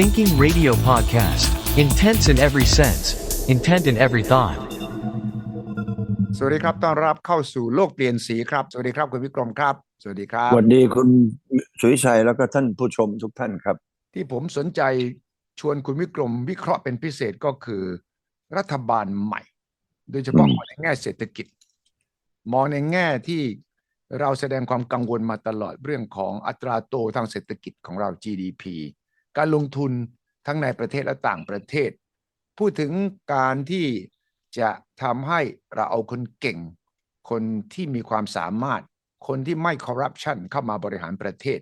Thinking Radio Podcast. Intense in every sense, intent in every thought. สวัสดีครับ ต้อนรับเข้าสู่โลกเปลี่ยนสีครับ สวัสดีครับคุณวิกรมครับ สวัสดีครับ สวัสดีคุณสุวิชัยแล้วก็ท่านผู้ชมทุกท่านครับ ที่ผมสนใจชวนคุณวิกรมวิเคราะห์เป็นพิเศษก็คือ รัฐบาลใหม่ โดยเฉพาะอืมมองในแง่เศรษฐกิจ มองในแง่ที่เราแสดงความกังวลมาตลอดเรื่องของอัตราโตทางเศรษฐกิจของเรา GDP การลงทุนทั้งในประเทศและต่างประเทศ พูดถึงการที่จะทำให้เราเอาคนเก่ง คนที่มีความสามารถ คนที่ไม่คอร์รัปชันเข้ามาบริหารประเทศ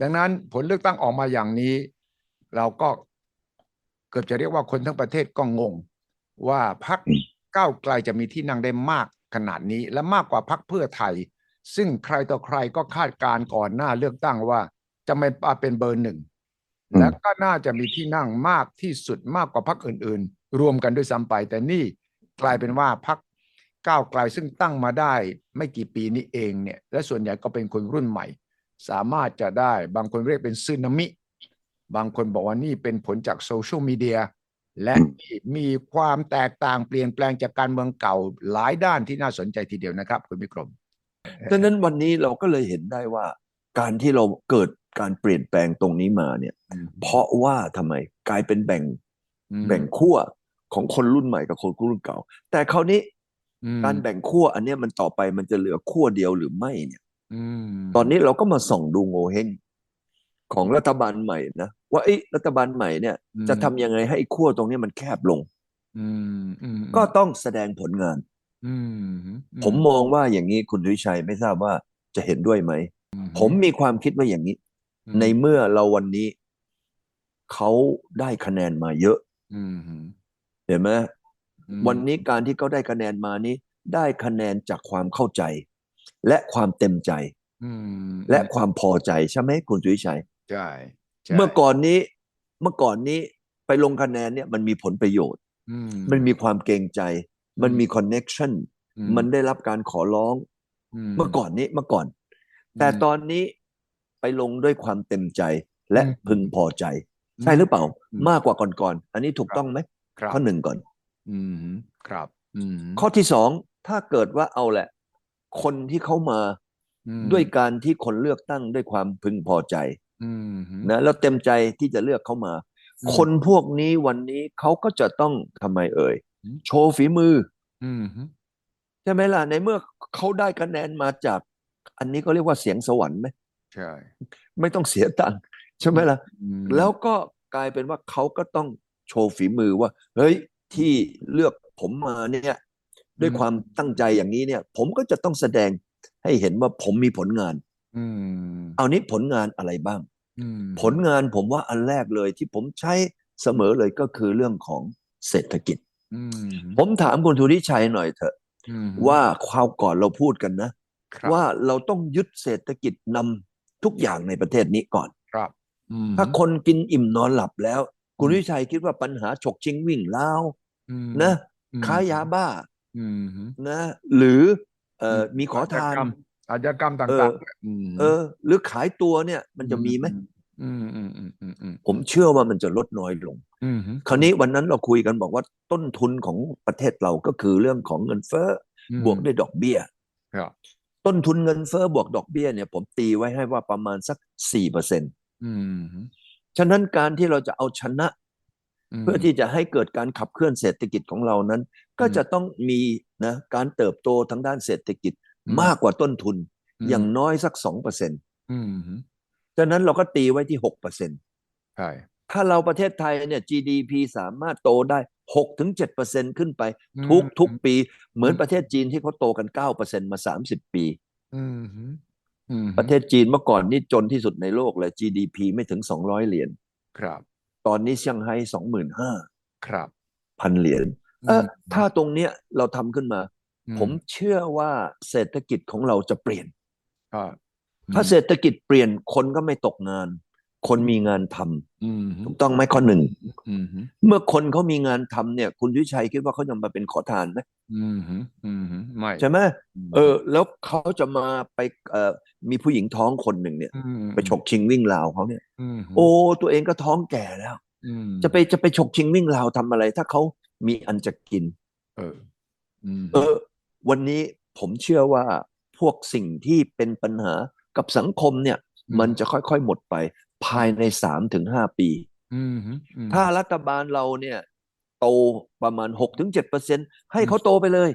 ดังนั้นผลเลือกตั้งออกมาอย่างนี้ เราก็เกือบจะเรียกว่าคนทั้งประเทศก็งง ว่าพักก้าวไกลจะมีที่นั่งได้มากขนาดนี้และมากกว่าพักเพื่อไทย ซึ่งใครต่อใครก็คาดการณ์ก่อนหน้าเลือกตั้งว่าจะไม่มาเป็นเบอร์หนึ่ง และก็น่าจะมีที่นั่งมากที่สุดมากกว่าพักอื่น ๆ รวมกันด้วยซ้ำไป แต่นี่กลายเป็นว่าพักก้าวไกลซึ่งตั้งมาได้ไม่กี่ปีนี้เองเนี่ย และส่วนใหญ่ก็เป็นคนรุ่นใหม่ สามารถจะได้บางคนเรียกเป็นซึนามิ บางคนบอกว่านี่เป็นผลจากโซเชียลมีเดียและมีความแตกต่างเปลี่ยนแปลงจากการเมืองเก่าหลายด้านที่น่าสนใจทีเดียวนะครับ คุณวิกรมดังนั้นวันนี้เราก็เลยเห็นได้ว่า การที่เราเกิด การเปลี่ยนแปลงตรงนี้มาเนี่ย เพราะว่าทำไมกลายเป็นแบ่งอืมแบ่งขั้วของคนรุ่นใหม่กับคนรุ่นเก่า แต่คราวนี้อืมการแบ่งขั้วอันเนี้ยมันต่อไปมันจะเหลือขั้วเดียวหรือไม่เนี่ยอืมตอนนี้เราก็มาส่องดูโงเฮงของรัฐบาลใหม่นะว่าไอ้ยรัฐบาลใหม่เนี่ย จะทำยังไงให้ไอ้ขั้วตรงนี้มันแคบลงอืมอืมก็ต้องแสดงผลงานอืมผมมองว่าอย่างนี้คุณทวิชัยไม่ทราบว่าจะเห็นด้วยไหมอืผมมีความคิดว่าอย่างนี้อืม ในเมื่อเราวันนี้เขาได้คะแนนมาเยอะอืมเห็นไหมอืมวันนี้การที่เขาได้คะแนนมานี้ ได้คะแนนจากความเข้าใจ และความเต็มใจอืมและความพอใจใช่ไหมคุณสุวิชัยใช่ใช่เมื่อก่อนนี้ เมื่อก่อนนี้ไปลงคะแนนเนี่ยมันมีผลประโยชน์อืมันมีความเกรงใจ มันอืมมีคอนเน็ชันอืมันได้รับการขอร้อง เมื่อก่อนนี้เมื่อก่อน แต่ตอนนี้ ไปลงด้วยความเต็มใจและอืมพึงพอใจ ใช่หรือเปล่าอืมมากกว่าก่อนๆอันนี้ถูกต้องไหมครับข้อหนึ่งก่อนอืมครับอืมข้อที่สองถ้าเกิดว่าเอาแหละ คนที่เขามาอืมด้วยการที่คนเลือกตั้งด้วยความพึงพอใจอืมนะแล้วเต็มใจที่จะเลือกเขามาอืมคนพวกนี้วันนี้เขาก็จะต้องทำไมเอ่ยอืมโชว์ฝีมืออืมใช่ไหมล่ะในเมื่อเขาได้คะแนนมาจาก อันนี้ก็เรียกว่าเสียงสวรรค์ไหม ใช่ ไม่ต้องเสียตังค์ใช่ไหมล่ะอืมแล้วก็กลายเป็นว่าเขาก็ต้องโชว์ฝีมือว่า เฮ้ยที่เลือกผมมาเนี่ย ด้วยความตั้งใจอย่างนี้เนี่ย ผมก็จะต้องแสดงให้เห็นว่าผมมีผลงานอืมเอานี้ผลงานอะไรบ้างอืมผลงานผมว่าอันแรกเลยที่ผมใช้เสมอเลยก็คือเรื่องของเศรษฐกิจอืมผมถามคุณธุริชัยหน่อยเถอะอืมว่าคราวก่อนเราพูดกันนะครับว่าเราต้องยึดเศรษฐกิจนำ ทุกอย่างในประเทศนี้ก่อน ครับอืมถ้าคนกินอิ่มนอนหลับแล้ว คุณวิชัยคิดว่าปัญหาฉกชิงวิ่งเล้าวอืมนะอืมค้ายาบ้าอืมนะ หรือเอ่ออมมีขอทานอาชญากรรมต่างเออๆมเออ หรือขายตัวเนี่ย มันจะมีไหมอืมอืมอืมอืมอืมผมเชื่อว่ามันจะลดน้อยลงอืมคราวนี้วันนั้นเราคุยกันบอกว่าต้นทุนของประเทศเราก็คือเรื่องของเงินเฟ้ออมบวกด้วยดอกเบี้ยครับ ต้นทุนเงินเฟ้อบวกดอกเบี้ยเนี่ย ผมตีไว้ให้ว่าประมาณสักสี่เปอร์เซ็นต์อืมฉะนั้นการที่เราจะเอาชนะมเพื่อที่จะให้เกิดการขับเคลื่อนเศรษฐกิจของเรานั้น ก็อืมจะต้องมีนะการเติบโตทางด้านเศรษฐกิจอืมมากกว่าต้นทุนอืมอย่างน้อยสักสองเปอร์เซ็นต์อืมฉะนั้นเราก็ตีไว้ที่หกเปอร์เซ็นต์ใช่ถ้าเราประเทศไทยเนี่ย GDP สามารถโตได้ หกถึงเจ็ดเปอร์เซ็นต์ขึ้นไปทุกทุกปี เหมือนประเทศจีนที่เขาโตกันเก้าเปอร์เซ็นต์มาสามสิบปีอืมอืมประเทศจีนเมื่อก่อนนี่จนที่สุดในโลกเลย GDP ไม่ถึงสองร้อยเหรียญครับ ตอนนี้เซี่ยงไฮ้สองหมื่นห้าครับพันเหรียญเออมถ้าตรงเนี้ยเราทำขึ้นมาอืผมเชื่อว่าเศรษฐกิจของเราจะเปลี่ยนครับถ้าเศรษฐกิจเปลี่ยนคนก็ไม่ตกงาน คนมีงานทำอืมถูกต้องไหมข้อหนึ่งอืมเมื่อคนเขามีงานทำเนี่ย คุณวิชัยคิดว่าเขาจะมาเป็นขอทานไหมอืมอืมไม่ใช่ไหมเออ แล้วเขาจะมาไปเอ่อมีผู้หญิงท้องคนหนึ่งเนี่ยมไปฉกชิงวิ่งราวเขาเนี่ยอืมโอ้ตัวเองก็ท้องแก่แล้วอืมจะไปจะไปฉกชิงวิ่งราวทำอะไร ถ้าเขามีอันจะกิน เอออืมเออ วันนี้ผมเชื่อว่าพวกสิ่งที่เป็นปัญหากับสังคมเนี่ย มันจะค่อยๆหมดไป ภายในสามถึงห้าปีอืมอืมถ้ารัฐบาลเราเนี่ย โตประมาณหกถึงเจ็ดเปอร์เซ็นให้เขาโตไปเลย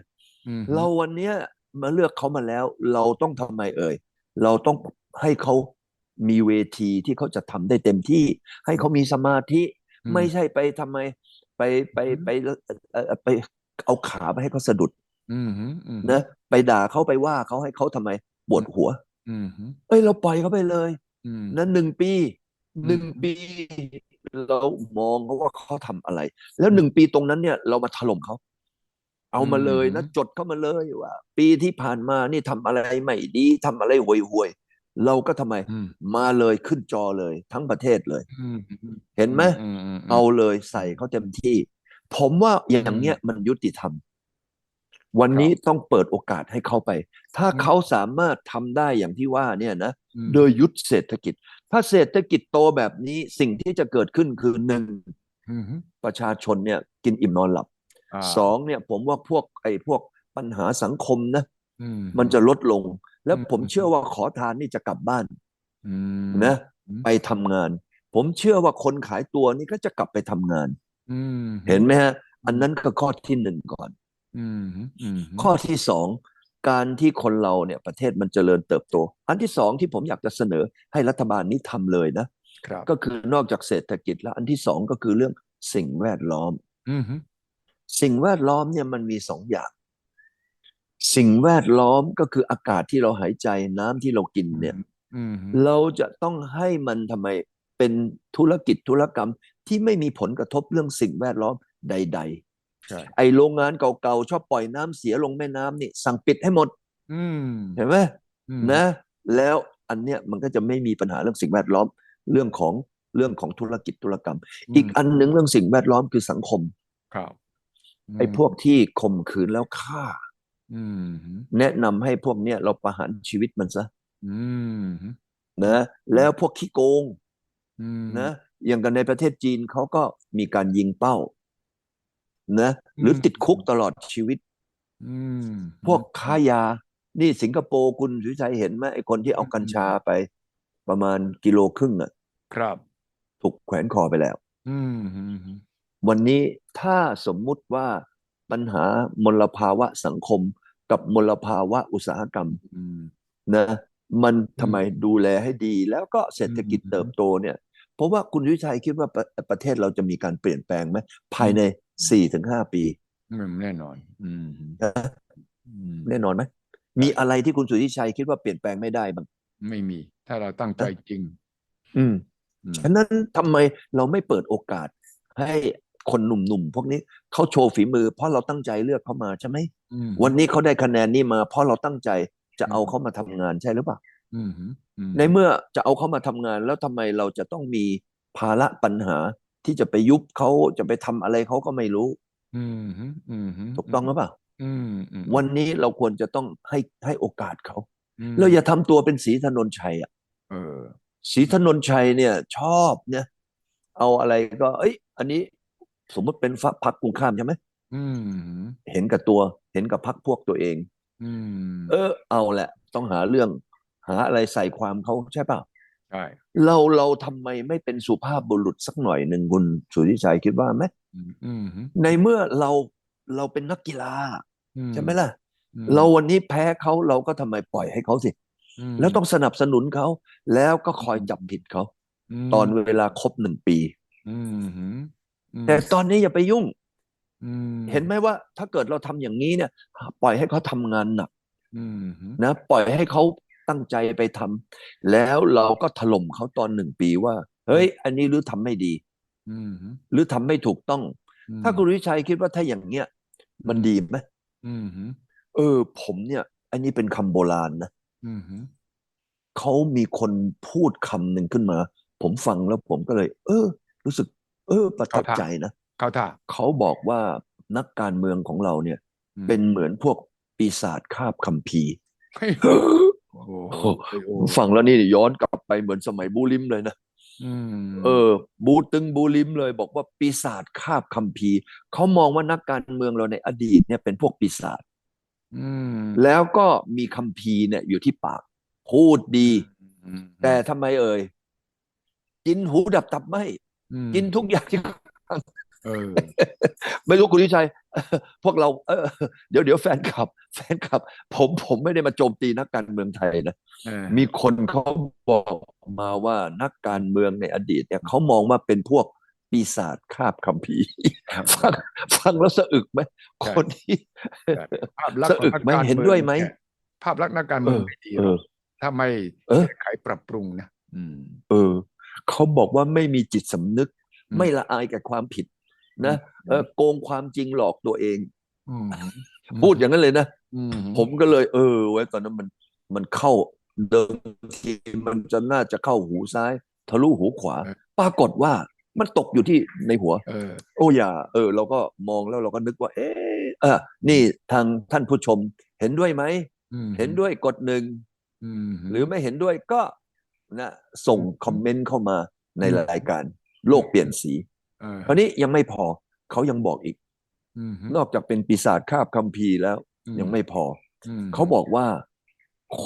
อืมเราวันเนี้ยมาเลือกเขามาแล้ว เราต้องทำไมเอ่ย เราต้องให้เขามีเวทีที่เขาจะทำได้เต็มที่ ให้เขามีสมาธิไม่ใช่ไปทำไม ไปไปไปเอ่อไปเอาขาไปให้เขาสะดุดอืมอืมนะไปด่าเขาไปว่าเขาให้เขาทำไมปวดหัวอืมเอ้ยเราปล่อยเขาไปเลยอืมนะหนึ่งปีอืม หนึ่งปีเรามองเขาว่าเขาทำอะไร แล้วหนึ่งปีตรงนั้นเนี่ย เรามาถล่มเขาเอามาเลยนะจดเข้ามาเลยว่า ปีที่ผ่านมานี่ทำอะไรไม่ดีทำอะไรห่วยห่วยๆเราก็ทำไมอืมมาเลยขึ้นจอเลย ทั้งประเทศเลยอืมเห็นไหมอืมมเอาเลยใส่เขาเต็มที่ ผมว่าอย่างเงี้ยมันยุติธรรม วันนี้ต้องเปิดโอกาสให้เขาไป ถ้าอืมเขาสามารถทำได้อย่างที่ว่าเนี่ยนะอืมโดยยุทธเศรษฐกิจ ถ้าเศรษฐกิจโตแบบนี้สิ่งที่จะเกิดขึ้นคือหนึ่งอืมประชาชนเนี่ยกินอิ่มนอนหลับาสองเนี่ยผมว่าพวกไอ้พวกปัญหาสังคมนะอืมันจะลดลง แล้วอืมผมเชื่อว่าขอทานนี่จะกลับบ้านอืมนะอืมไปทำงาน ผมเชื่อว่าคนขายตัวนี่ก็จะกลับไปทำงานอืมเห็นไหมฮะ อันนั้นก็ข้อที่หนึ่งก่อนอืมอืมข้อที่สอง การที่คนเราเนี่ยประเทศมันเจริญเติบโต อันที่สองที่ผมอยากจะเสนอให้รัฐบาลนี้ทำเลยนะครับก็คือนอกจากเศรษฐกิจแล้วอันที่สองก็คือเรื่องสิ่งแวดล้อมอืมสิ่งแวดล้อมเนี่ยมันมีสองอย่าง สิ่งแวดล้อมก็คืออากาศที่เราหายใจน้ำที่เรากินเนี่ยอืมเราจะต้องให้มันทำไมเป็นธุรกิจธุรกรรมที่ไม่มีผลกระทบเรื่องสิ่งแวดล้อมใดใช่ๆ ไอโรงงานเก่าๆ ชอบปล่อยน้ำเสียลงแม่น้ำนี่สั่งปิดให้หมด อืมเห็นไหมอืมนะ แล้วอันเนี้ยมันก็จะไม่มีปัญหาเรื่องสิ่งแวดล้อมเรื่องของเรื่องของธุรกิจธุรกรรม อีกอันหนึ่งเรื่องสิ่งแวดล้อมคือสังคม ครับไอ้พวกที่ข่มขืนแล้วฆ่าอืมแนะนำให้พวกเนี้ยเราประหารชีวิตมันซะอืมนะ แล้วพวกขี้โกงอืมนะอย่างกันในประเทศจีนเขาก็มีการยิงเป้า นะหรือติดคุกตลอดชีวิตอืมพวกค้ายา นี่สิงคโปร์คุณสุวิชัยเห็นไหมไอ้คนที่เอากัญชาไป ประมาณกิโลครึ่งอะ ครับ ถูกแขวนคอไปแล้วอืมอืมวันนี้ถ้าสมมุติว่าปัญหามลภาวะสังคมกับมลภาวะอุตสาหกรรมอืมนะ มันทำไมดูแลให้ดี แล้วก็เศรษฐกิจอืมเติบโตเนี่ย เพราะว่าคุณวิชัยคิดว่าประประเทศเราจะมีการเปลี่ยนแปลงไหมภายใน สี่ถึงห้าปีอืมแน่นอนอืมนะอืมแน่นอนไหมมีอะไรที่คุณสุทธิชัยคิดว่าเปลี่ยนแปลงไม่ได้บ้างไม่มี ถ้าเราตั้งใจจริง อืมอืมฉะนั้นทำไมเราไม่เปิดโอกาส ให้คนหนุ่มๆพวกนี้เขาโชว์ฝีมือ เพราะเราตั้งใจเลือกเขามาใช่ไหมอืมวันนี้เขาได้คะแนนนี้มา เพราะเราตั้งใจจะเอาเขามาทำงานใช่หรือเปล่าอืมอืมในเมื่อจะเอาเขามาทำงานแล้วทำไมเราจะต้องมีภาระปัญหา ที่จะไปยุบเขาจะไปทำอะไรเขาก็ไม่รู้อืมอืมถูกต้องหรือเปล่าอืมอืมวันนี้เราควรจะต้องให้ให้โอกาสเขามเราอย่าทำตัวเป็นสีถนนชัยอะเออสีถนนชัยเนี่ย ชอบเนี่ย เอาอะไรก็ เอ้ย อันนี้ สมมติเป็นฝักพักกรุงข้ามใช่ไหมอืมเห็นกับตัว เห็นกับพักพวกตัวเองอืมเออ เอาแหละ ต้องหาเรื่อง หาอะไรใส่ความเขาใช่เปล่า ใช่เราเราทำไมไม่เป็นสุภาพบุรุษสักหน่อยหนึ่งคุณสุทธิชัยคิดว่าไหมอืมอืมในเมื่อเราเราเป็นนักกีฬาอืใช่ไหมล่ะอืมเราวันนี้แพ้เขาเราก็ทำไมปล่อยให้เขาสิมแล้วต้องสนับสนุนเขา แล้วก็คอยจับผิดเขามตอนเวลาครบหนึ่งปีอืมอืมแต่ตอนนี้อย่าไปยุ่งอืมเห็นไหมว่าถ้าเกิดเราทำอย่างนี้เนี่ย ปล่อยให้เขาทำงานหนักอืมนะปล่อยให้เขา ตั้งใจไปทำแล้วเราก็ถล่มเขาตอนหนึ่งปีว่า เฮ้ย อันนี้หรือทำไม่ดีอืมหรือทำไม่ถูกต้องอืมถ้าคุณวิชัยคิดว่าถ้าอย่างเงี้ย มันดีไหมอืมเออ ผมเนี่ย อันนี้เป็นคำโบราณนะอืมเขามีคนพูดคำหนึ่งขึ้นมา ผมฟังแล้วผมก็เลย เออ รู้สึก เออ ประทับเข้าท่าใจนะเข้าท่าเขาบอกว่านักการเมืองของเราเนี่ยอืมเป็นเหมือนพวกปีศาจคาบคัมภีร์ เฮ้ยโอ้โหโอ้ฟังแล้วนี่ย้อนกลับไปเหมือนสมัยบูลิมเลยนะอืมเออ บูตึงบูลิมเลยบอกว่าปีศาจคาบคัมภีร์เขามองว่านักการเมืองเราในอดีตเนี่ยเป็นพวกปีศาจอืมแล้วก็มีคัมภีร์เนี่ย อยู่ที่ปาก พูดดีอืมแต่ทำไมเอ่ยกินหูดับตับไหมอืมกินทุกอย่างที่เออ ไม่รู้คุณวิชัย พวกเราเออเดี๋ยวเดี๋ยวแฟนคลับ แฟนคลับ ผมผมไม่ได้มาโจมตีนักการเมืองไทยนะเออมีคนเขาบอกมาว่านักการเมืองในอดีตเนี่ยเขามองว่าเป็นพวกปีศาจคาบคัมภีร์ฟังฟังแล้วสะอึกไหมคนที่ภาพลักษณ์สะอึกไหมของนัการเห็นด้วยไหมเอภาพลักษณ์นักการเมืองไม่ดีหเอรออกถ้าไม่เออแก้ไขปรับปรุงนะอืมเออเขาบอกว่าไม่มีจิตสำนึกอืมไม่ละอายกับความผิด นะเออโกงความจริงหลอกตัวเองอืมพูดอย่างนั้นเลยนะอืมผมก็เลย เออ ไว้ตอนนั้นมันมันเข้าเดิมทีมันจะน่าจะเข้าหูซ้าย ทะลุหูขวา ปรากฏว่ามันตกอยู่ที่ในหัวเออโอ้อย่า เออ เราก็มองแล้วเราก็นึกว่า เอ๊ะเออนี่ทางท่านผู้ชมเห็นด้วยไหมอืมเห็นด้วยกดหนึ่งอืมหรือไม่เห็นด้วยก็นะส่งคอมเมนต์เข้ามาในอืมรายการ โลกเปลี่ยนสีเออ คราวนี้ยังไม่พอเขายังบอกอีกอืมนอกจากเป็นปีศาจคาบคัมภีร์แล้วอืมยังไม่พออืมเขาบอกว่า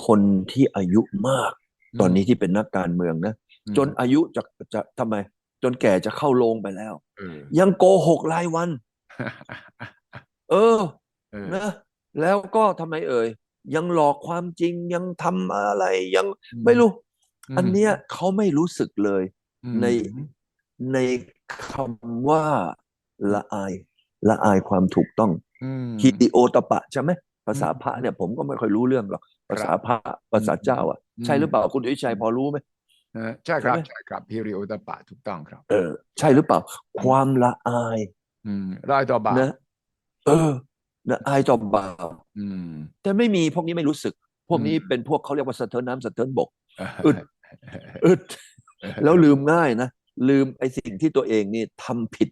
คนที่อายุมาก ตอนนี้ที่เป็นนักการเมืองนะอืมจนอายุจะจะทำไม จนแก่จะเข้าโรงไปแล้วเออยังโกหกรายวันเออเออนะแล้วก็ทำไมเอ่ยยังหลอกความจริงยังทำอะไรยังไม่รู้ อันเนี้ยเขาไม่รู้สึกเลยอืมใน ในคำว่าละอายละอายความถูกต้องอืมฮิติโอตปะใช่ไหมภาษาพระเนี่ยผมก็ไม่ค่อยรู้เรื่องหรอกภาษาพระภาษาเจ้าอะอืมใช่หรือเปล่าคุณวิชัยพอรู้ไหมเออใช่ครับใช่ไหมใช่ครับพิริโอตปะถูกต้องครับ เออ ใช่หรือเปล่า ความละอาย อืมรายต่อบาปนะเออละอายต่อบาปอืม แต่ไม่มีพวกนี้ไม่รู้สึก พวกนี้อืมเป็นพวกเขาเรียกว่าสะเทินน้ำสะเทินบกอึอึดอึดแล้วลืมง่ายนะ ลืมไอ้สิ่งที่ตัวเองนี่ทำผิด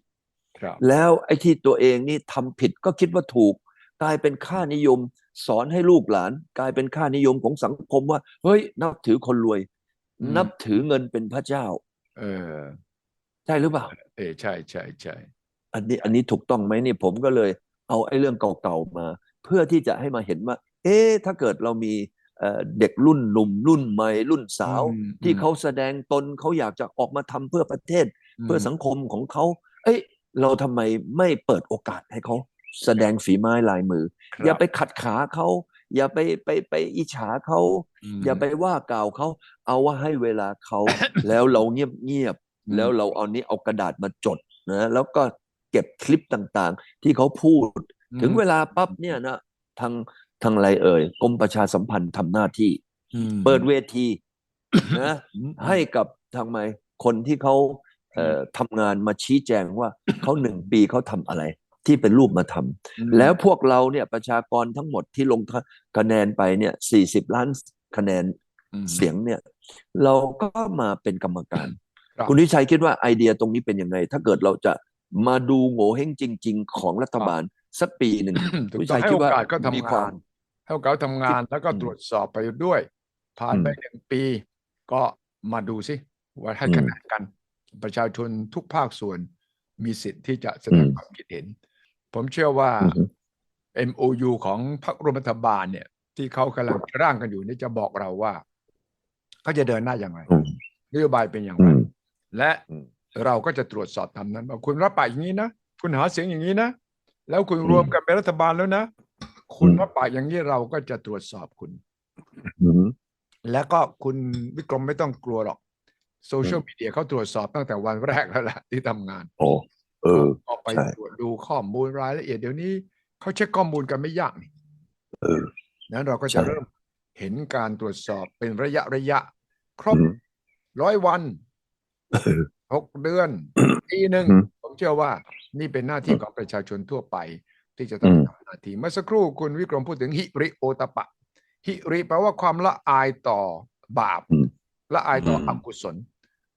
ครับแล้วไอ้ที่ตัวเองนี่ทำผิดก็คิดว่าถูก กลายเป็นค่านิยม สอนให้ลูกหลาน กลายเป็นค่านิยมของสังคมว่า เฮ้ย นับถือคนรวยอืมนับถือเงินเป็นพระเจ้า เออ ใช่หรือเปล่า เออใช่ใช่ใช่อันนี้อันนี้ถูกต้องไหมนี่ผมก็เลย เอาไอ้เรื่องเก่าๆมา เพื่อที่จะให้มาเห็นว่า เอ๊ะถ้าเกิดเรามี เอ่อเด็กรุ่นหนุ่มรุ่นใหม่รุ่นสาวอืมที่อืมเขาแสดงตนเขาอยากจะออกมาทำเพื่อประเทศ เพื่อมสังคมของเขา เอ้ยเราทำไมไม่เปิดโอกาสให้เขาแสดงฝีไม้ลายมือครับอย่าไปขัดขาเขาอย่าไปไปไปอิจฉาเขามอย่าไปว่ากล่าวเขาเอาว่าให้เวลาเขาแล้วเราเงียบเงียบอืมแล้วเราเอานี้เอากระดาษมาจดนะแล้วก็เก็บคลิปต่างๆ ที่เขาพูด ถึงเวลาปั๊บเนี่ยนะทาง ทางอะไรเอ่ยกรมประชาสัมพันธ์ทำหน้าที่อืมเปิดเวทีนะอืมให้กับทางไมคนที่เขาเอ่อทำงานมาชี้แจงว่าเขาหนึ่งปีเขาทำอะไร ที่เป็นรูปมาทำอืมแล้วพวกเราเนี่ยประชากรทั้งหมดที่ลงคะแนนไปเนี่ยสี่สิบล้านคะแนนอืมเสียงเนี่ย เราก็มาเป็นกรรมการครับคุณวิชัยคิดว่าไอเดียตรงนี้เป็นยังไง ถ้าเกิดเราจะมาดูโง่เฮงจริง ๆ ของรัฐบาลสักปีหนึ่งถูกวิต้อชังยให้คิดโอว่ากาสก็ทำมีควางาม นให้เขาทำงานแล้วก็อืมตรวจสอบไปด้วย ผ่านอืมไปหนึ่งปี ก็มาดูสิว่าให้อืมคะแนนกัน ประชาชนทุกภาคส่วนมีสิทธิ์ที่จะแสดงอืมความคิดเห็น ผมเชื่อว่าอือฮึ MOU ของพรรคร่วมรัฐบาลเนี่ย ที่เขากำลังร่างกันอยู่นี่จะบอกเราว่าเขาจะเดินหน้าอย่างไรอืมนโยบายเป็นอย่างอืไรมและอืมเราก็จะตรวจสอบทำนั้นว่าคุณรับปากอย่างนี้นะ คุณหาเสียงอย่างนี้นะ แล้วคุณอืมรวมกันเป็นรัฐบาลแล้วนะ คุณอืมรับปากอย่างนี้เราก็จะตรวจสอบคุณอืมแล้วก็คุณวิกรมไม่ต้องกลัวหรอกโซเชียลมีเดียเขาตรวจสอบตั้งแต่วันแรกแล้วล่ะที่ทำงาน โอ้เออออกไปใช่ตรวจดูข้อมูลรายละเอียดเดี๋ยวนี้เขาเช็คข้อมูลกันไม่ยากนี่เออนั้นเราก็ใช่จะเริ่มเห็นการตรวจสอบเป็นระยะระยะ ครบอืมร้อยวันเออหกเดือนปีหนึ่งอืมผมเชื่อว่านี่เป็นหน้าที่ของประชาชนทั่วไปที่จะต้องอืมทำห น้าที่เมื่อสักครู่คุณวิกรมพูดถึงฮิริโอตปะฮิริแปลว่าความละอายต่อบาปอืมละอายต่ออมกุศล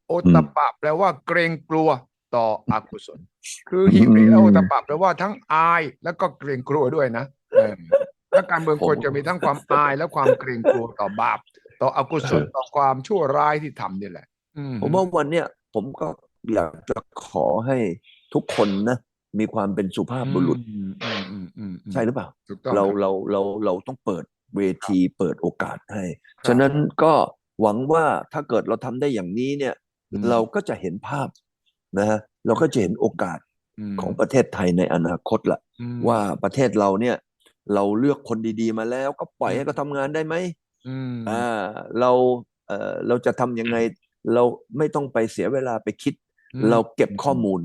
โอตปปะ แปลว่าเกรงกลัวต่ออกุศล คือฮิริและโอตปปะแปลว่าทั้งอายแล้วก็เกรงกลัวด้วยนะเออนักการเมืองควรจะมีทั้งความอายและความเกรงกลัวต่อบาป ต่ออกุศลต่อความชั่วร้ายที่ทำนี่แหละอืมผมว่าวันเนี้ยผมก็อยากจะขอให้ทุกคนนะ มีความเป็นสุภาพบุรุษอืมอืมอืมอืมอืมใช่หรือเปล่าถูกต้องเราครับเราเราเราต้องเปิดเวทีเปิดโอกาสให้ ฉะนั้นก็หวังว่าถ้าเกิดเราทำได้อย่างนี้เนี่ยอืมเราก็จะเห็นภาพนะฮะเราก็จะเห็นโอกาสมของประเทศไทยในอนาคตละอืมว่าประเทศเราเนี่ย เราเลือกคนดีๆมาแล้ว ก็ปล่อยอืมให้เขาทำงานได้ไหมอืมอ่าเราเอ่อเราจะทำยังไงเราไม่ต้องไปเสียเวลาไปคิดอืมเราเก็บข้อมูล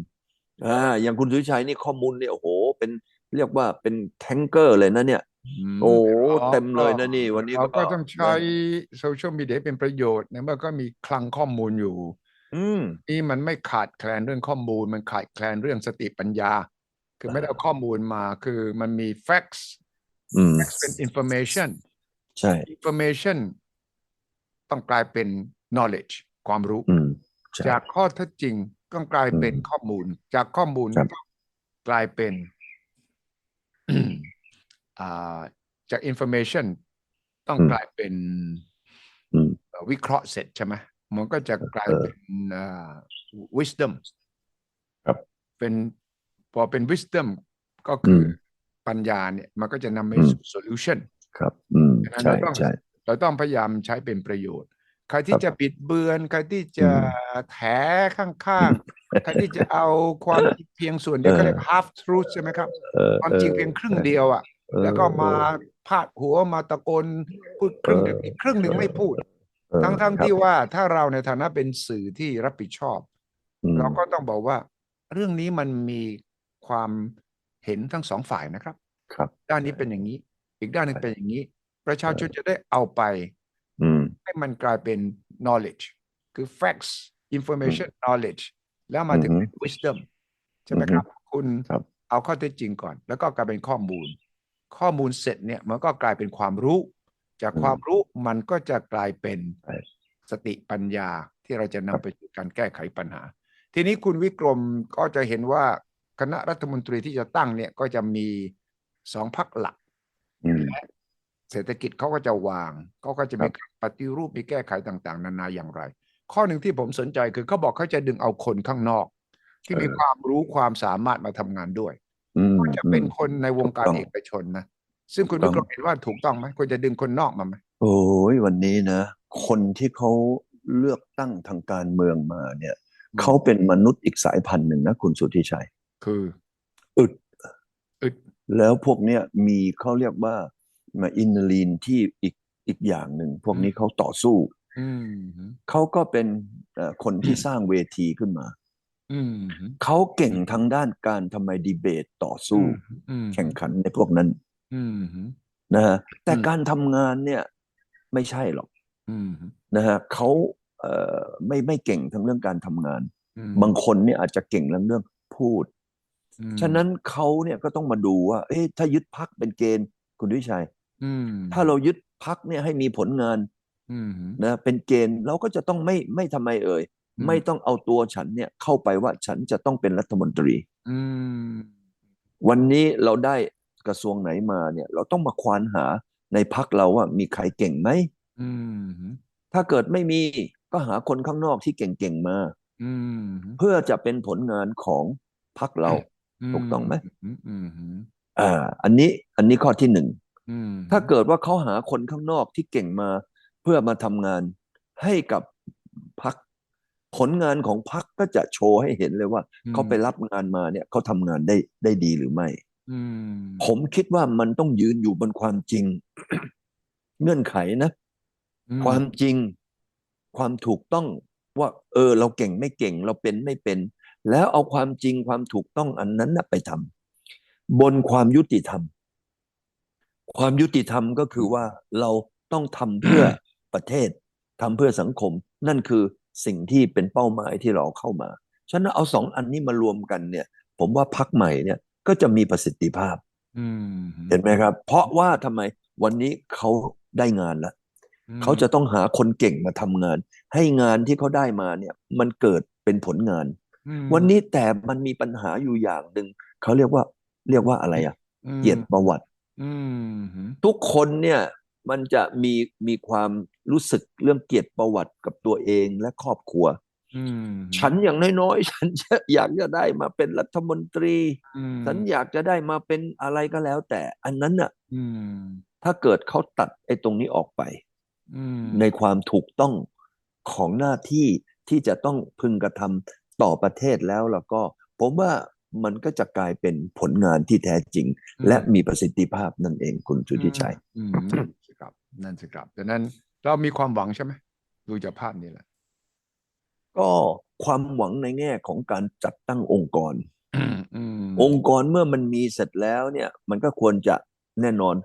อ่าอย่างคุณสุวิชัยนี่ข้อมูลเนี่ยโอ้โห เป็นเรียกว่าเป็นแทงเกอร์เลยนะเนี่ย มโอ้ราเต็มเลยนะนี่ วันนี้เราก็ก็ต้องใช้โซเชียลมีเดียเป็นประโยชน์ในเมื่อก็มีคลังข้อมูลอยู่ อืม นี่มันไม่ขาดแคลนเรื่องข้อมูล มันขาดแคลนเรื่องสติปัญญา คือไม่ได้เอาข้อมูลมาคือมันมี facts อืม facts เป็น information ใช่ information ต้องกลายเป็น knowledge ความรู้ อืม ใช่ จากข้อเท็จจริง ต้องกลายเป็นอืมข้อมูล จากข้อมูลครับต้องกลายเป็นอ่าจาก information ต้องกลายเป็นอืมเอ่อวิเคราะห์เสร็จใช่ไหมมันก็จะกลายเออเป็นอ่า wisdom ครับเป็นพอเป็น wisdom ก็คืออมปัญญาเนี่ย มันก็จะนำไปอืมสู่ solution ครับ อืมฉะนั้นใช่เราต้องใช่เราต้องพยายามใช้เป็นประโยชน์ ใครคที่รับจะบิดเบือน ใครที่จะอืแถข้างๆ ใครที่จะเอาความจริงเพียงส่วนเดียวเออเขาเรียก half truth ใช่ไหมครับเออความจริงเพียงครึ่งเดียวอะเออแล้วก็มาเออพาดหัวมาตะโกนพูดครึ่งหนึ่งเอออีอีกครึ่งหนึ่งไม่พูดเออทั้งทั้งครับที่ว่าถ้าเราในฐานะเป็นสื่อที่รับผิดชอบอืมเราก็ต้องบอกว่า เรื่องนี้มันมีความเห็นทั้งสองฝ่ายนะครับ ครับ ด้านนี้เป็นอย่างนี้ อีกด้านหนึงเป็นอย่างนี้ ประชาชนจะได้เอาไปอืม ให้มันกลายเป็น knowledge คือ facts information knowledge แล้วมาถึงอือฮึเป็น wisdom ใช่ไหมครับ คุณครับเอาข้อเท็จจริงก่อน แล้วก็กลายเป็นข้อมูล ข้อมูลเสร็จเนี่ยมันก็กลายเป็นความรู้ จากความรู้มันก็จะกลายเป็นใช่สติปัญญาที่เราจะนำไปสู่การแก้ไขปัญหา ทีนี้คุณวิกรมก็จะเห็นว่าคณะรัฐมนตรีที่จะตั้งเนี่ยก็จะมีสองพักหลักอืม เศรษฐกิจเขาก็จะวางเขาก็จะมีการปฏิรูปมีแก้ไขต่าง ๆ นานาอย่างไร ข้อหนึ่งที่ผมสนใจคือเขาบอกเขาจะดึงเอาคนข้างนอก ที่มีเออความรู้ความสามารถมาทำงานด้วยอืมก็จะเป็นอืมคนในวงการถูกต้องเอกชนนะซึ่งคุณถูวิกกต้รองมเห็นว่าถูกต้องไหมควรจะดึงคนนอกมาไหมโอ้ยวันนี้นะ คนที่เขาเลือกตั้งทางการเมืองมาเนี่ยอืมเขาเป็นมนุษย์อีกสายพันธุ์หนึ่งนะคุณสุทธิชัย คือ อึด อึด แล้วพวกเนี้ยมีเขาเรียกว่า มาอินลีนที่อีกอีกอย่างหนึ่งพวกนี้เขาต่อสู้อืมเขาก็เป็นเอ่อคนที่สร้างเวทีขึ้นมาอืมเขาเก่งทางด้านการทำไมดีเบตต่อสู้อืมแข่งขันในพวกนั้นอืมนะฮะแต่อืมการทำงานเนี่ยไม่ใช่หรอกอืมนะฮะเขาเอ่อไม่ไม่เก่งทั้งเรื่องการทำงานอืมบางคนเนี่ยอาจจะเก่งเรื่องเรื่องพูดอืมฉะนั้นเขาเนี่ยก็ต้องมาดูว่า เอ๊ะถ้ายึดพักเป็นเกณฑ์คุณวิชัยอืม ถ้าเรายึดพักเนี่ยให้มีผลงานอืมนะเป็นเกณฑ์เราก็จะต้องไม่ไม่ทำไมเอ่ยอืมไม่ต้องเอาตัวฉันเนี่ยเข้าไปว่าฉันจะต้องเป็นรัฐมนตรีอืมวันนี้เราได้กระทรวงไหนมาเนี่ย เราต้องมาควานหาในพักเราว่ามีใครเก่งไหมอืมถ้าเกิดไม่มีก็หาคนข้างนอกที่เก่งๆมาอืมเพื่อจะเป็นผลงานของพักเราถูกต้องไหมอืมอืมอืมอ่า อันนี้ อันนี้ข้อที่หนึ่งอืม ถ้าเกิดว่าเขาหาคนข้างนอกที่เก่งมาเพื่อมาทำงานให้กับพักผลงานของพักก็จะโชว์ให้เห็นเลยว่าเขาไปรับงานมาเนี่ยเขาทำงานได้ได้ดีหรือไม่อืมผมคิดว่ามันต้องยืนอยู่บนความจริง เงื่อนไขนะอืความจริง ความถูกต้องว่า เออ เราเก่งไม่เก่งเราเป็นไม่เป็น แล้วเอาความจริงความถูกต้องอันนั้นนะไปทำบนความยุติธรรม ความยุติธรรมก็คือว่าเราต้องทำเพื่อประเทศทำเพื่อสังคม นั่นคือสิ่งที่เป็นเป้าหมายที่เราเข้ามาฉะนั้นเอาสองอันนี้มารวมกันเนี่ย ผมว่าพักใหม่เนี่ยก็จะมีประสิทธิภาพอืมเห็นไหมครับ เพราะว่าทำไมวันนี้เขาได้งานแล้วอืมเขาจะต้องหาคนเก่งมาทำงาน ให้งานที่เขาได้มาเนี่ย มันเกิดเป็นผลงานอืมวันนี้แต่มันมีปัญหาอยู่อย่างหนึ่งเขาเรียกว่าเรียกว่าอะไรอะอืมเกียรติประวัติอืมหืม ทุกคนเนี่ยมันจะมีมีความรู้สึกเรื่องเกียรติประวัติกับตัวเองและครอบครัวอืมฉันอย่างน้อยๆ ฉันจะอยากจะได้มาเป็นรัฐมนตรีอืมฉันอยากจะได้มาเป็นอะไรก็แล้ว แต่อันนั้นน่ะอืมถ้าเกิดเขาตัดไอ้ตรงนี้ออกไปอืมในความถูกต้องของหน้าที่ที่จะต้องพึงกระทำต่อประเทศแล้วแล้วก็ ผมว่า มันก็จะกลายเป็นผลงานที่แท้จริง และมีประสิทธิภาพนั่นเองคุณสุทธิชัยอืมนั่นสิครับนั่นสิครับดังนั้นเรามีความหวังใช่ไหมดูจากภาพนี้แหละ ก็ความหวังในแง่ของการจัดตั้งองค์กรอืมอืมองค์กรเมื่อมันมีเสร็จแล้วเนี่ย มันก็ควรจะแน่นอน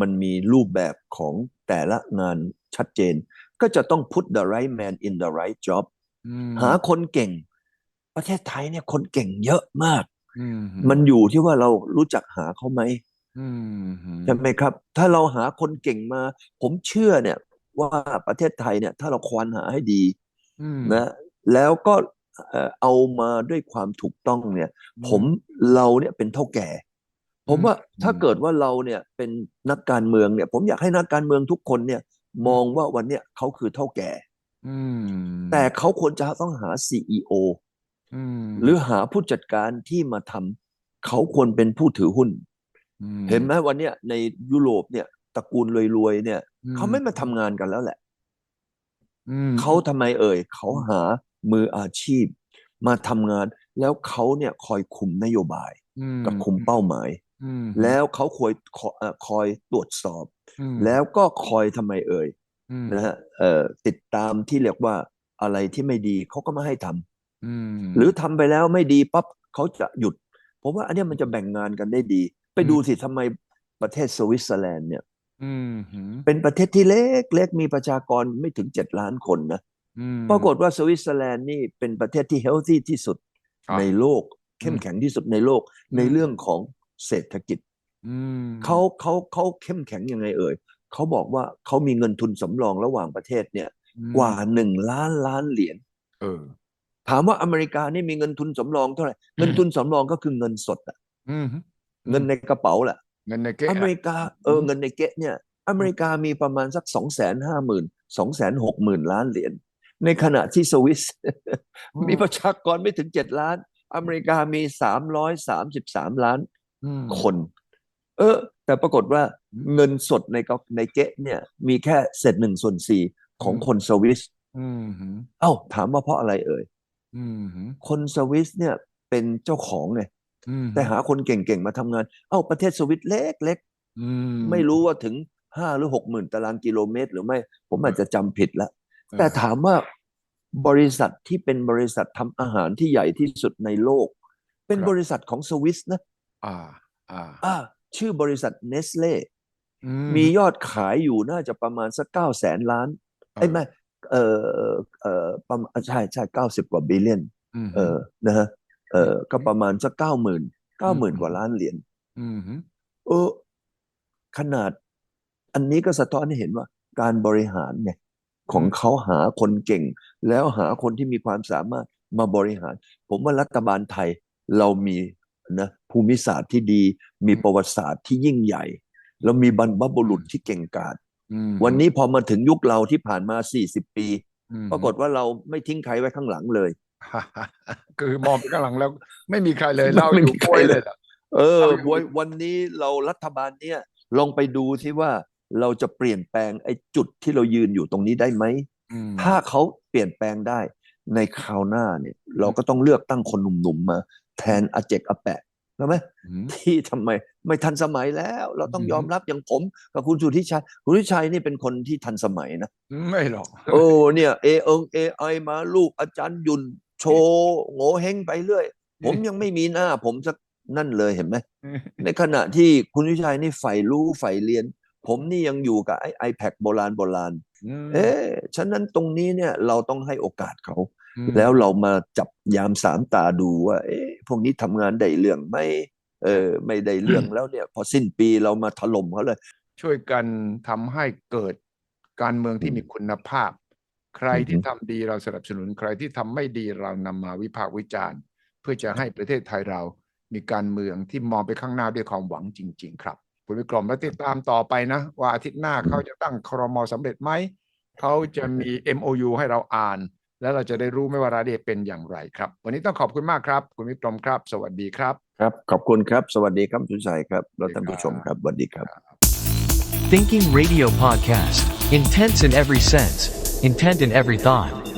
มันมีรูปแบบของแต่ละงานชัดเจน ก็จะต้อง put the right man in the right job อืมหาคนเก่ง ประเทศไทยเนี่ยคนเก่งเยอะมากอื มมันอยู่ที่ว่าเรารู้จักหาเขาไหมอืมใช่ไหมครับ ถ้าเราหาคนเก่งมา ผมเชื่อเนี่ย ว่าประเทศไทยเนี่ย ถ้าเราควานหาให้ดีอืมนะแล้วก็เอ่อเอามาด้วยความถูกต้องเนี่ย ผมเราเนี่ยเป็นเท่าแก่ ผมว่าอืมถ้าเกิดว่าเราเนี่ยเป็นนักการเมืองเนี่ย ผมอยากให้นักการเมืองทุกคนเนี่ย มองว่าวันเนี้ยเขาคือเท่าแก่อืมแต่เขาควรจะต้องหา CEO อื มหรือหาผู้จัดการที่มาทำเขาควรเป็นผู้ถือหุ้นอืเห็นไหมวันเนี้ยในยุโรปเนี่ยตระกูลรวยๆเนี่ยอืเขาไม่มาทำงานกันแล้วแหละ อืมเขาทำไมเอ่ย เขาหามืออาชีพ มาทำงาน แล้วเขาเนี่ยคอยคุมนโยบายอืมกับคุมเป้าหมาย อืมแล้วเขาคอยคอยเอ่อคอยตรวจสอบ อืมแล้วก็คอยทำไมเอ่ยอืมนะฮะเอ่อติดตามที่เรียกว่าอะไรที่ไม่ดีเขาก็ไม่ให้ทำอืม หรือทำไปแล้วไม่ดีปั๊บเขาจะหยุด ผมว่าอันเนี้ยมันจะแบ่งงานกันได้ดี ไปดูสิทำไมประเทศสวิตเซอร์แลนด์เนี่ยอืมหืมเป็นประเทศที่เล็กเล็กมีประชากรไม่ถึงเจ็ดล้านคนนะอืมปรากฏว่าสวิตเซอร์แลนด์นี่เป็นประเทศที่เฮลที่ที่สุดอะในโลก เข้มแข็งที่สุดในโลกอืมในเรื่องของเศรษฐกิจอืมเขาเขาเขาเข้มแข็งยังไงเอ่ยเขาบอกว่าเขามีเงินทุนสำรองระหว่างประเทศเนี่ยอืมกว่าหนึ่งล้านล้านเหรียญเออ ถามว่าอเมริกานี่มีเงินทุนสำรองเท่าไหร่เงินทุนสำรองก็คือเงินสดอะอืมเงินในกระเป๋าแหละเงินในเก๊ะอเมริกาเออเงินในเก๊ะเนี่ย อเมริกามีประมาณสักสองแสนห้าหมื่นสองแสนหกหมื่นล้านเหรียญในขณะที่สวิสมีประชากรไม่ถึงเจ็ดล้าน อเมริกามีสามร้อยสามสิบสามล้านอืมคน เออ แต่ปรากฏว่าอืมเงินสดในกในเก๊ะเนี่ย มีแค่เศษหนึ่งส่วนสี่ของอืมคนสวิสอืมหืมเอ้าถามว่าเพราะอะไรเอ่ยอืมหืม คนสวิสเนี่ยเป็นเจ้าของไงอืมแต่หาคนเก่งๆมาทำงาน เอ้าประเทศสวิตเล็กๆอืมไม่รู้ว่าถึงห้าหรือหกหมื่นตารางกิโลเมตร หรือไม่ ผมอาจจะจำผิดแล้วเออแต่ถามว่าบริษัทที่เป็นบริษัททำอาหารที่ใหญ่ที่สุดในโลก เป็นบริษัทของสวิสนะ อ่า อ่า อ่า ชื่อบริษัทเนสเล่อืมียอดขายอยู่น่าจะประมาณสักเก้าแสนล้านไอ้ยไม่ เออเออประมาณใช่ใช่เก้าสิบกว่าบิลเลียนมเออนะฮะเออก็ประมาณสักเก้าหมื่นเก้าหมื่นอืมกว่าล้านเหรียญอืมหืมเออขนาด อันนี้ก็สะท้อนให้เห็นว่า การบริหารเนี่ยของเขาหาคนเก่ง แล้วหาคนที่มีความสามารถมาบริหาร ผมว่ารัฐบาลไทยเรามีนะภูมิศาสตร์ที่ดี มีประวัติศาสตร์ที่ยิ่งใหญ่ แล้วมีบรรพบุรุษที่เก่งกาจอืม วันนี้พอมาถึงยุคเราที่ผ่านมา40ปีอืมปรากฏว่าเราไม่ทิ้งใครไว้ข้างหลังเลย คือมองไปข้างหลังแล้ว ไม่มีใครเลยไม่เราอยู่มีใครป่วยเลเลยยเหรอเออเราอยู่วันวันนี้เรารัฐบาลเนี่ย ลองไปดูที่ว่าเราจะเปลี่ยนแปลงไอ้จุดที่เรายืนอยู่ตรงนี้ได้ไหมอืมถ้าเขาเปลี่ยนแปลงได้ ในคราวหน้าเนี่ย เราก็ต้องเลือกตั้งคนหนุ่มๆมา แทนอาเจกอาแปะใช่ไหมอืมที่ทำไม ไม่ทันสมัยแล้ว เราต้องอืมยอมรับอย่างผมกับคุณสุทธิชัยคุณสุทธิชัยนี่เป็นคนที่ทันสมัยนะ ไม่หรอก โอ้เนี่ยเอเองเอไอมาลูกอาจารย์ยุนโชว์โง่เฮงไปเรื่อย ผมยังไม่มีหน้า ผมสักนั่นเลยเห็นไหมในขณะที่คุณวิชัยนี่ใฝ่รู้ใฝ่เรียน ผมนี่ยังอยู่กับไอ้ไอแพดโบราณโบราณมเอ๊ะฉะนั้นตรงนี้เนี่ยเราต้องให้โอกาสเขาอืมแล้วเรามาจับยามสามตาดูว่า เอ๊ะพวกนี้ทำงานได้เรื่องไหม เออไม่ได้เรื่องแล้วเนี่ย พอสิ้นปีเรามาถล่มเขาเลย ช่วยกันทำให้เกิดการเมืองที่มีคุณภาพ ใครที่ทำดีเราสนับสนุน ใครที่ทำไม่ดีเรานำมาวิพากษ์วิจารณ์ เพื่อจะให้ประเทศไทยเรามีการเมืองที่มองไปข้างหน้าด้วยความหวังจริง ๆ ครับคุณวิกรมแล้วติดตามต่อไปนะ ว่าอาทิตย์หน้าเขาจะตั้งครมสำเร็จไหมเขาจะมี MOU ให้เราอ่าน แล้วเราจะได้รู้ไหม่ว่ารายละเอียดเป็นอย่างไรครับ วันนี้ต้องขอบคุณมากครับ คุณวิกรมครับ สวัสดีครับ ครับ ขอบคุณครับ สวัสดีครับคุณชัยครับแล้วท่านผู้ชมครับสวัสดีครับ Thinking Radio Podcast. Intense in every sense, intent in every thought.